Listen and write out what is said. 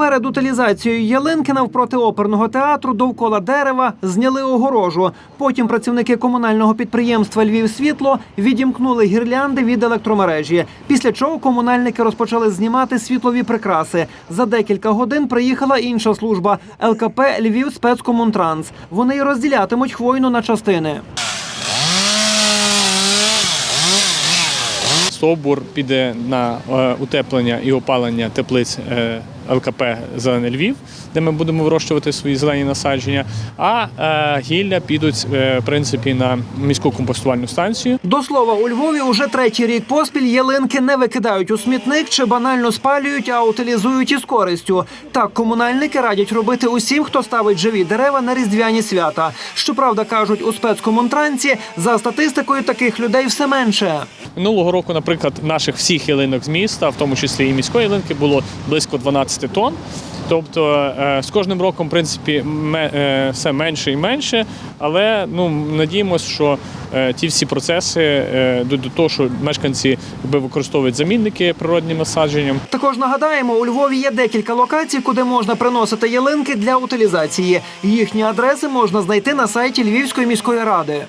Перед утилізацією ялинки навпроти оперного театру довкола дерева зняли огорожу. Потім працівники комунального підприємства Львів Світло відімкнули гірлянди від електромережі. Після чого комунальники розпочали знімати світлові прикраси. За декілька годин приїхала інша служба ЛКП Львів спецкомунтранс. Вони розділятимуть хвойну на частини. Стовбур піде на е, утеплення і опалення теплиць е, ЛКП Зелений Львів, де ми будемо вирощувати свої зелені насадження. А е, гілля підуть е, в принципі на міську компостувальну станцію. До слова, у Львові уже третій рік поспіль ялинки не викидають у смітник чи банально спалюють, а утилізують із користю. Так комунальники радять робити усім, хто ставить живі дерева на різдвяні свята. Щоправда, кажуть у спецкомунтранці, за статистикою таких людей все менше. Минулого року, наприклад, наших всіх ялинок з міста, в тому числі і міської ялинки, було близько 12 тонн. Тобто е, з кожним роком, в принципі, е, все менше і менше, але ну надіємося, що е, ті всі процеси йдуть до того, що мешканці використовують замінники природнім насадженням. Також нагадаємо, у Львові є декілька локацій, куди можна приносити ялинки для утилізації. Їхні адреси можна знайти на сайті Львівської міської ради.